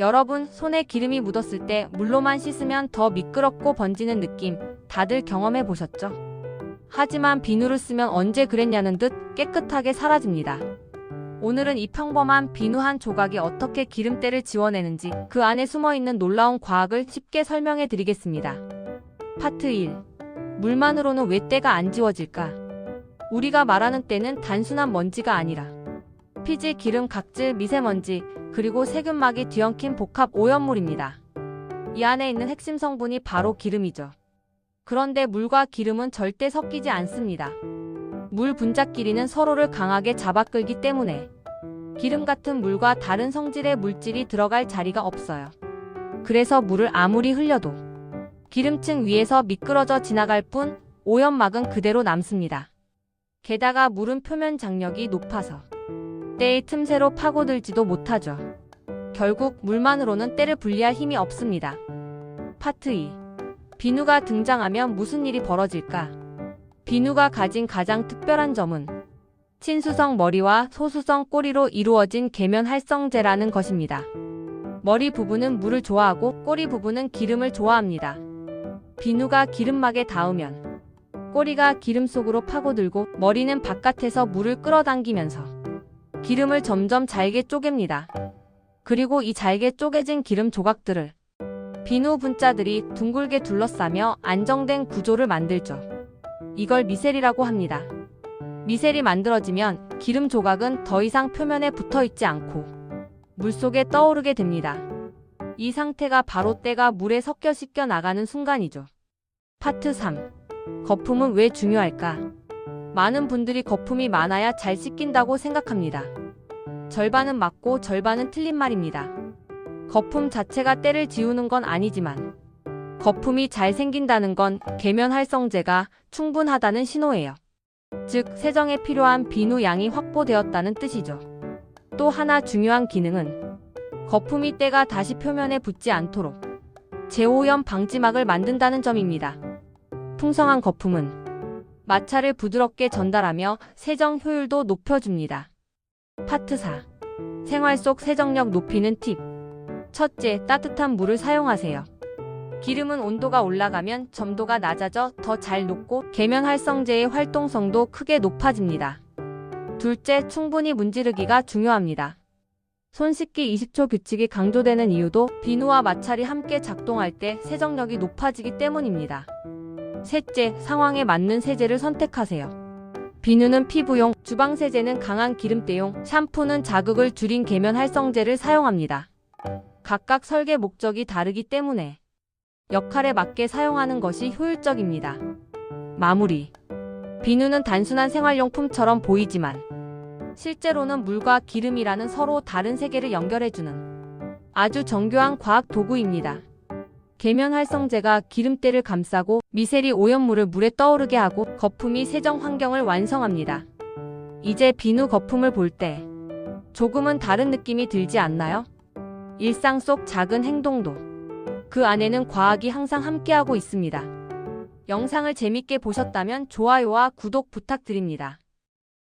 여러분, 손에 기름이 묻었을 때 물로만 씻으면 더 미끄럽고 번지는 느낌 다들 경험해 보셨죠? 하지만 비누를 쓰면 언제 그랬냐는 듯 깨끗하게 사라집니다. 오늘은 이 평범한 비누 한 조각이 어떻게 기름때를 지워내는지 그 안에 숨어 있는 놀라운 과학을 쉽게 설명해 드리겠습니다. 파트 1. 물만으로는 왜 때가 안 지워질까? 우리가 말하는 때는 단순한 먼지가 아니라 피지, 기름, 각질, 미세먼지, 그리고 세균막이 뒤엉킨 복합 오염물입니다. 이 안에 있는 핵심 성분이 바로 기름이죠. 그런데 물과 기름은 절대 섞이지 않습니다. 물 분자끼리는 서로를 강하게 잡아 끌기 때문에 기름 같은 물과 다른 성질의 물질이 들어갈 자리가 없어요. 그래서 물을 아무리 흘려도 기름층 위에서 미끄러져 지나갈 뿐 오염막은 그대로 남습니다. 게다가 물은 표면 장력이 높아서 때의 틈새로 파고들지도 못하죠. 결국 물만으로는 때를 분리할 힘이 없습니다. 파트 2. 비누가 등장하면 무슨 일이 벌어질까? 비누가 가진 가장 특별한 점은 친수성 머리와 소수성 꼬리로 이루어진 계면 활성제라는 것입니다. 머리 부분은 물을 좋아하고 꼬리 부분은 기름을 좋아합니다. 비누가 기름막에 닿으면 꼬리가 기름 속으로 파고들고 머리는 바깥에서 물을 끌어당기면서 기름을 점점 잘게 쪼갭니다. 그리고 이 잘게 쪼개진 기름 조각들을 비누 분자들이 둥글게 둘러싸며 안정된 구조를 만들죠. 이걸 미셀이라고 합니다. 미셀이 만들어지면 기름 조각은 더 이상 표면에 붙어 있지 않고 물속에 떠오르게 됩니다. 이 상태가 바로 때가 물에 섞여 씻겨 나가는 순간이죠. 파트 3. 거품은 왜 중요할까? 많은 분들이 거품이 많아야 잘 씻긴다고 생각합니다. 절반은 맞고 절반은 틀린 말입니다. 거품 자체가 때를 지우는 건 아니지만 거품이 잘 생긴다는 건 계면 활성제가 충분하다는 신호예요. 즉, 세정에 필요한 비누 양이 확보되었다는 뜻이죠. 또 하나 중요한 기능은 거품이 때가 다시 표면에 붙지 않도록 제오염 방지막을 만든다는 점입니다. 풍성한 거품은 마찰을 부드럽게 전달하며 세정 효율도 높여줍니다. 파트 4. 생활 속 세정력 높이는 팁. 첫째, 따뜻한 물을 사용하세요. 기름은 온도가 올라가면 점도가 낮아져 더 잘 녹고 계면 활성제의 활동성도 크게 높아집니다. 둘째, 충분히 문지르기가 중요합니다. 손 씻기 20초 규칙이 강조되는 이유도 비누와 마찰이 함께 작동할 때 세정력이 높아지기 때문입니다. 셋째, 상황에 맞는 세제를 선택하세요. 비누는 피부용, 주방 세제는 강한 기름때용, 샴푸는 자극을 줄인 계면 활성제를 사용합니다. 각각 설계 목적이 다르기 때문에 역할에 맞게 사용하는 것이 효율적입니다. 마무리. 비누는 단순한 생활용품처럼 보이지만 실제로는 물과 기름이라는 서로 다른 세계를 연결해주는 아주 정교한 과학 도구입니다. 계면 활성제가 기름때를 감싸고 미세리 오염물을 물에 떠오르게 하고 거품이 세정 환경을 완성합니다. 이제 비누 거품을 볼 때 조금은 다른 느낌이 들지 않나요? 일상 속 작은 행동도 그 안에는 과학이 항상 함께하고 있습니다. 영상을 재밌게 보셨다면 좋아요와 구독 부탁드립니다.